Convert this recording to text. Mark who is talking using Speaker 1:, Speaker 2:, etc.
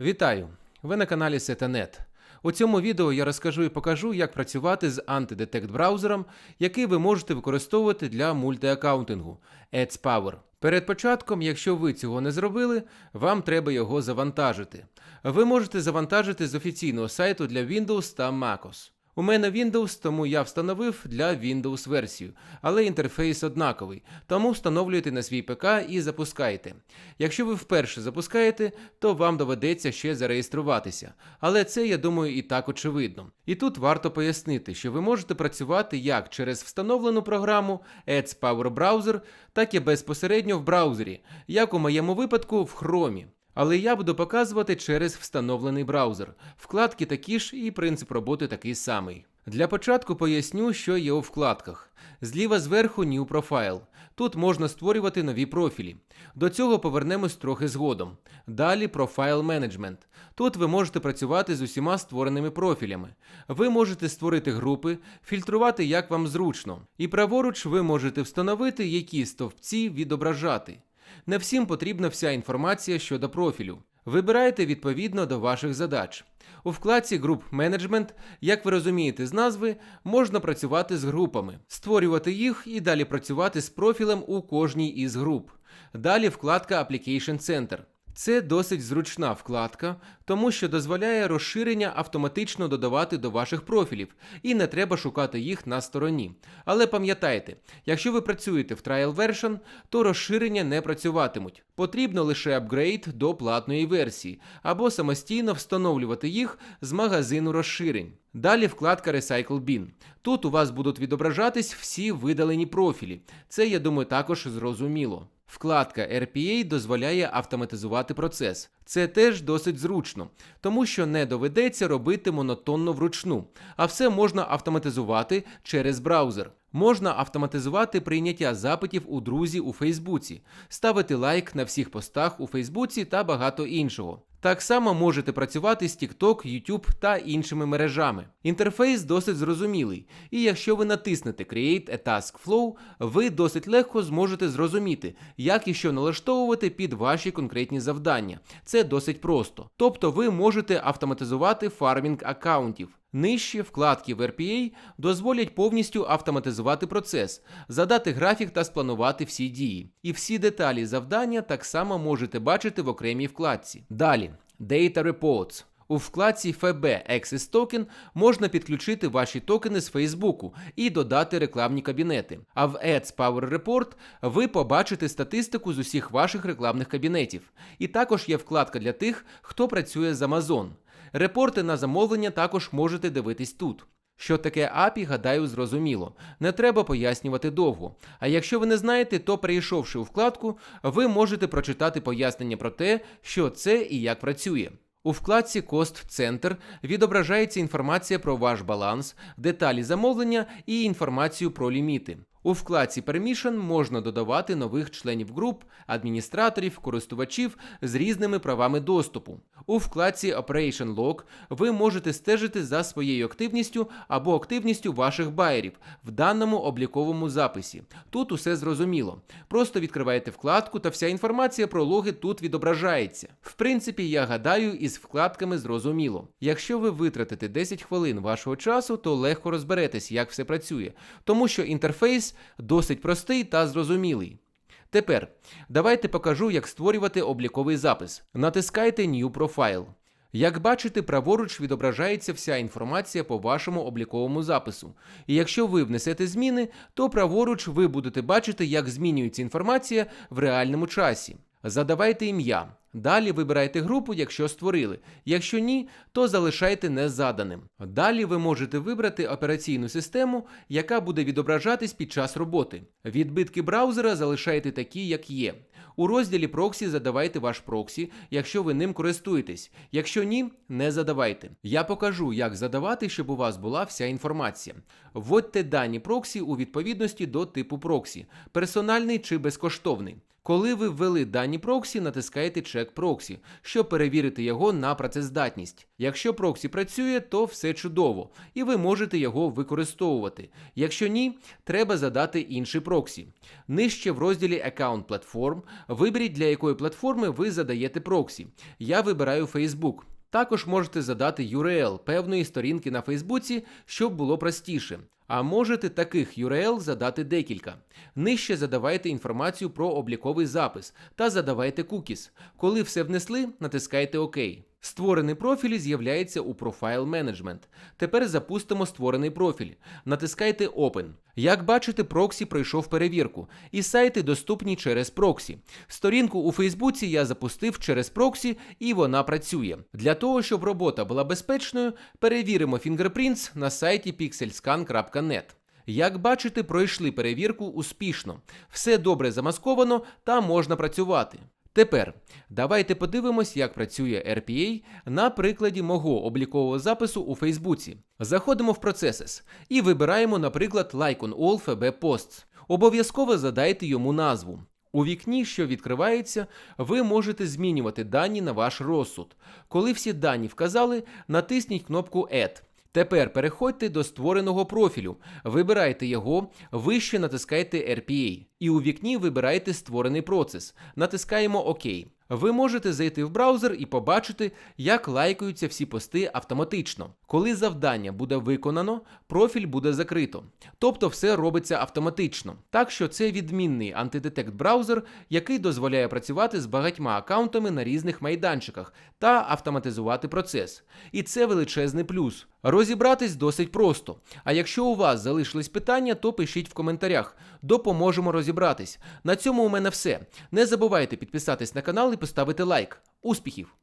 Speaker 1: Вітаю! Ви на каналі Setanet. У цьому відео я розкажу і покажу, як працювати з антидетект браузером, який ви можете використовувати для мультиаккаунтингу AdsPower. Перед початком, якщо ви цього не зробили, вам треба його завантажити. Ви можете завантажити з офіційного сайту для Windows та MacOS. У мене Windows, тому я встановив для Windows версію, але інтерфейс однаковий, тому встановлюєте на свій ПК і запускаєте. Якщо ви вперше запускаєте, то вам доведеться ще зареєструватися. Але це, я думаю, і так очевидно. І тут варто пояснити, що ви можете працювати як через встановлену програму Ads Power Browser, так і безпосередньо в браузері, як у моєму випадку в Chrome. Але я буду показувати через встановлений браузер. Вкладки такі ж і принцип роботи такий самий. Для початку поясню, що є у вкладках. Зліва зверху New Profile. Тут можна створювати нові профілі. До цього повернемось трохи згодом. Далі Profile Management. Тут ви можете працювати з усіма створеними профілями. Ви можете створити групи, фільтрувати як вам зручно. І праворуч ви можете встановити, які стовпці відображати. Не всім потрібна вся інформація щодо профілю. Вибирайте відповідно до ваших задач. У вкладці Group Management, як ви розумієте з назви, можна працювати з групами, створювати їх і далі працювати з профілем у кожній із груп. Далі вкладка Application Center. Це досить зручна вкладка, тому що дозволяє розширення автоматично додавати до ваших профілів, і не треба шукати їх на стороні. Але пам'ятайте, якщо ви працюєте в Trial Version, то розширення не працюватимуть. Потрібно лише апгрейд до платної версії, або самостійно встановлювати їх з магазину розширень. Далі вкладка Recycle Bin. Тут у вас будуть відображатись всі видалені профілі. Це, я думаю, також зрозуміло. Вкладка RPA дозволяє автоматизувати процес. Це теж досить зручно, тому що не доведеться робити монотонно вручну, а все можна автоматизувати через браузер. Можна автоматизувати прийняття запитів у друзі у Фейсбуці, ставити лайк на всіх постах у Фейсбуці та багато іншого. Так само можете працювати з TikTok, YouTube та іншими мережами. Інтерфейс досить зрозумілий, і якщо ви натиснете Create a Task Flow, ви досить легко зможете зрозуміти, як і що налаштовувати під ваші конкретні завдання. Це досить просто. Тобто ви можете автоматизувати фармінг аккаунтів. Нижчі вкладки в RPA дозволять повністю автоматизувати процес, задати графік та спланувати всі дії. І всі деталі завдання так само можете бачити в окремій вкладці. Далі Data Reports. У вкладці FB Access Token можна підключити ваші токени з Фейсбуку і додати рекламні кабінети. А в Ads Power Report ви побачите статистику з усіх ваших рекламних кабінетів. І також є вкладка для тих, хто працює з Amazon. Репорти на замовлення також можете дивитись тут. Що таке API, гадаю, зрозуміло. Не треба пояснювати довго. А якщо ви не знаєте, то перейшовши у вкладку, ви можете прочитати пояснення про те, що це і як працює. У вкладці Cost Center відображається інформація про ваш баланс, деталі замовлення і інформацію про ліміти. У вкладці Permission можна додавати нових членів груп, адміністраторів, користувачів з різними правами доступу. У вкладці Operation Log ви можете стежити за своєю активністю або активністю ваших байерів в даному обліковому записі. Тут усе зрозуміло. Просто відкриваєте вкладку та вся інформація про логи тут відображається. В принципі, я гадаю, із вкладками зрозуміло. Якщо ви витратите 10 хвилин вашого часу, то легко розберетесь, як все працює, тому що досить простий та зрозумілий. Тепер давайте покажу, як створювати обліковий запис. Натискайте New Profile. Як бачите, праворуч відображається вся інформація по вашому обліковому запису. І якщо ви внесете зміни, то праворуч ви будете бачити, як змінюється інформація в реальному часі. Задавайте ім'я. Далі вибирайте групу, якщо створили. Якщо ні, то залишайте незаданим. Далі ви можете вибрати операційну систему, яка буде відображатись під час роботи. Відбитки браузера залишайте такі, як є. У розділі проксі задавайте ваш проксі, якщо ви ним користуєтесь. Якщо ні, не задавайте. Я покажу, як задавати, щоб у вас була вся інформація. Вводьте дані проксі у відповідності до типу проксі, персональний чи безкоштовний. Коли ви ввели дані проксі, натискаєте чек проксі, щоб перевірити його на працездатність. Якщо проксі працює, то все чудово, і ви можете його використовувати. Якщо ні, треба задати інший проксі. Нижче в розділі Account Platform виберіть, для якої платформи ви задаєте проксі. Я вибираю Facebook. Також можете задати URL певної сторінки на Фейсбуці, щоб було простіше. А можете таких URL задати декілька. Нижче задавайте інформацію про обліковий запис та задавайте кукіс. Коли все внесли, натискайте ОК. Створений профіль з'являється у Profile Management. Тепер запустимо створений профіль. Натискайте Open. Як бачите, проксі пройшов перевірку, і сайти доступні через проксі. Сторінку у Фейсбуці я запустив через проксі, і вона працює. Для того, щоб робота була безпечною, перевіримо Fingerprints на сайті pixelscan.net. Як бачите, пройшли перевірку успішно. Все добре замасковано та можна працювати. Тепер давайте подивимось, як працює RPA на прикладі мого облікового запису у Фейсбуці. Заходимо в Processes і вибираємо, наприклад, Like on All FB Posts. Обов'язково задайте йому назву. У вікні, що відкривається, ви можете змінювати дані на ваш розсуд. Коли всі дані вказали, натисніть кнопку Add. Тепер переходьте до створеного профілю, вибирайте його, вище натискайте RPA. І у вікні вибирайте створений процес. Натискаємо ОК. Ви можете зайти в браузер і побачити, як лайкаються всі пости автоматично. Коли завдання буде виконано, профіль буде закрито. Тобто все робиться автоматично. Так що це відмінний антидетект браузер, який дозволяє працювати з багатьма аккаунтами на різних майданчиках та автоматизувати процес. І це величезний плюс. Розібратись досить просто. А якщо у вас залишились питання, то пишіть в коментарях. Допоможемо розібратись. На цьому у мене все. Не забувайте підписатись на канал і поставити лайк. Успіхів!